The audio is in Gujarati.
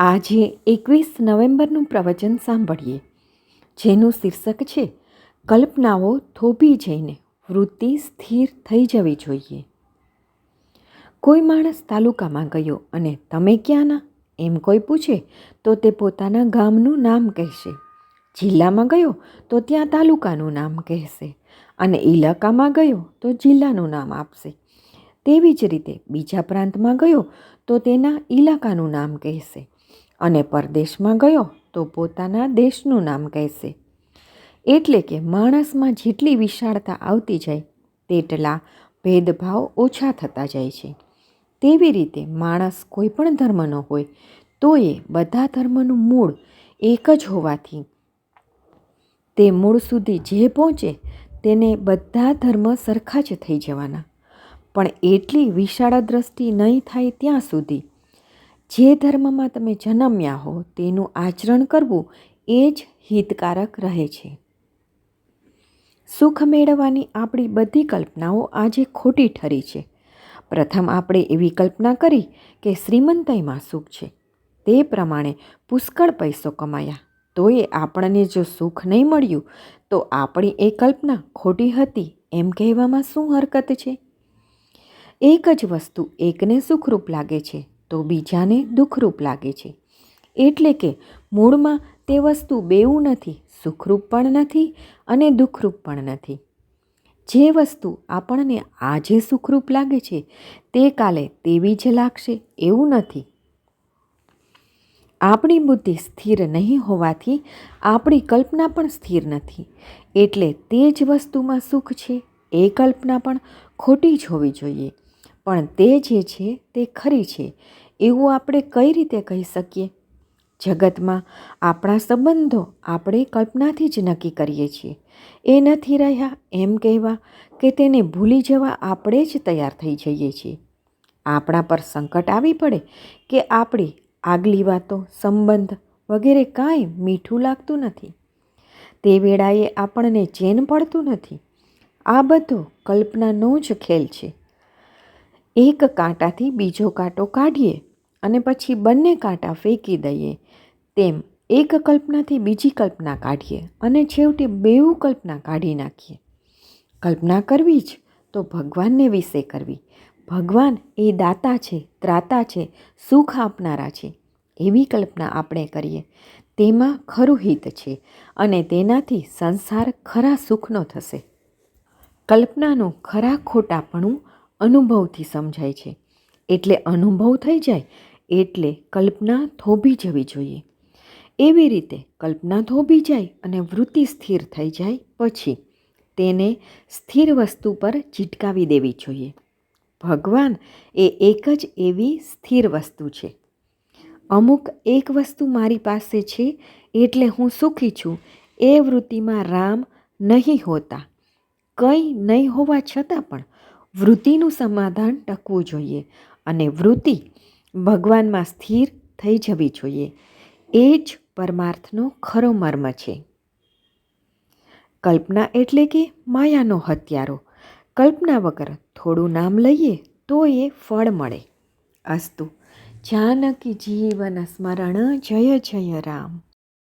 આજે એકવીસ નવેમ્બરનું પ્રવચન સાંભળીએ, જેનું શીર્ષક છે, કલ્પનાઓ થોભી જઈને વૃત્તિ સ્થિર થઈ જવી જોઈએ. કોઈ માણસ તાલુકામાં ગયો અને, તમે ક્યાંના એમ કોઈ પૂછે, તો તે પોતાના ગામનું નામ કહેશે. જિલ્લામાં ગયો, તો ત્યાં તાલુકાનું નામ કહેશે. અને ઇલાકામાં ગયો, તો જિલ્લાનું નામ આપશે. તેવી જ રીતે બીજા પ્રાંતમાં ગયો, તો તેના ઇલાકાનું નામ કહેશે. અને પરદેશમાં ગયો તો પોતાના દેશનું નામ કહેશે. એટલે કે માણસમાં જેટલી વિશાળતા આવતી જાય, તેટલા ભેદભાવ ઓછા થતા જાય છે. તેવી રીતે માણસ કોઈ પણ ધર્મનો હોય, તો એ બધા ધર્મનું મૂળ એક જ હોવાથી, તે મૂળ સુધી જે પહોંચે, તેને બધા ધર્મ સરખા જ થઈ જવાના. પણ એટલી વિશાળ દ્રષ્ટિ નહીં થાય ત્યાં સુધી જે ધર્મમાં તમે જન્મ્યા હો, તેનું આચરણ કરવું એ જ હિતકારક રહે છે. સુખ મેળવવાની આપણી બધી કલ્પનાઓ આજે ખોટી ઠરી છે. પ્રથમ આપણે એવી કલ્પના કરી કે શ્રીમંતાઈમાં સુખ છે. તે પ્રમાણે પુષ્કળ પૈસો કમાયા. તોય આપણને જો સુખ નહીં મળ્યું, તો આપણી એ કલ્પના ખોટી હતી એમ કહેવામાં શું હરકત છે? એક જ વસ્તુ એકને સુખરૂપ લાગે છે. તો બીજાને દુઃખરૂપ લાગે છે. એટલે કે મૂળમાં તે વસ્તુ બેવું નથી, સુખરૂપ પણ નથી અને દુઃખરૂપ પણ નથી. જે વસ્તુ આપણને આજે સુખરૂપ લાગે છે, તે કાલે તેવી જ લાગશે, એવું નથી. આપણી બુદ્ધિ સ્થિર નહીં હોવાથી આપણી કલ્પના પણ સ્થિર નથી. એટલે તે જ વસ્તુમાં સુખ છે, એ કલ્પના પણ ખોટી જ હોવી જોઈએ. પણ તે જે છે તે ખરી છે, એવું આપણે કઈ રીતે કહી શકીએ? જગતમાં આપણા સંબંધો આપણે કલ્પનાથી જ નક્કી કરીએ છીએ. એ નથી રહ્યા એમ કહેવા કે તેને ભૂલી જવા આપણે જ તૈયાર થઈ જઈએ છીએ. આપણા પર સંકટ આવી પડે કે આપણી આગલી વાતો, સંબંધ વગેરે કાંઈ મીઠું લાગતું નથી. તે વેળાએ આપણને ચેન પડતું નથી. આ બધો કલ્પનાનો જ ખેલ છે. એક કાંટાથી બીજો કાંટો કાઢીએ અને પછી બંને કાંટા ફેંકી દઈએ. તેમ એક કલ્પનાથી બીજી કલ્પના કાઢીએ અને છેવટે બેઉ કલ્પના કાઢી નાખીએ. કલ્પના કરવી જ તો ભગવાનને વિશે કરવી. ભગવાન એ દાતા છે, ત્રાતા છે, સુખ આપનારા છે. એવી કલ્પના આપણે કરીએ. તેમાં ખરું હિત છે અને તેનાથી સંસાર ખરા સુખનો થશે. કલ્પનાનું ખરા ખોટાપણું અનુભવથી સમજાય છે. એટલે અનુભવ થઈ જાય, એટલે કલ્પના થોભી જવી જોઈએ. એવી રીતે કલ્પના થોભી જાય અને વૃત્તિ સ્થિર થઈ જાય પછી તેને સ્થિર વસ્તુ પર ચીટકાવી દેવી જોઈએ. ભગવાન એ એક જ એવી સ્થિર વસ્તુ છે. અમુક એક વસ્તુ મારી પાસે છે, એટલે હું સુખી છું. એ વૃત્તિમાં રામ નહીં હોતા. કંઈ નહીં હોવા છતાં પણ વૃત્તિનું સમાધાન ટકવું જોઈએ અને વૃત્તિ ભગવાનમાં સ્થિર થઈ જવી જોઈએ. એ જ પરમાર્થનો ખરો મર્મ છે. કલ્પના એટલે કે માયાનો હત્યારો. કલ્પના વગર થોડું નામ લઈએ તો એ ફળ મળે. અસ્તુ. જાનકી જીવન સ્મરણ જય જય રામ.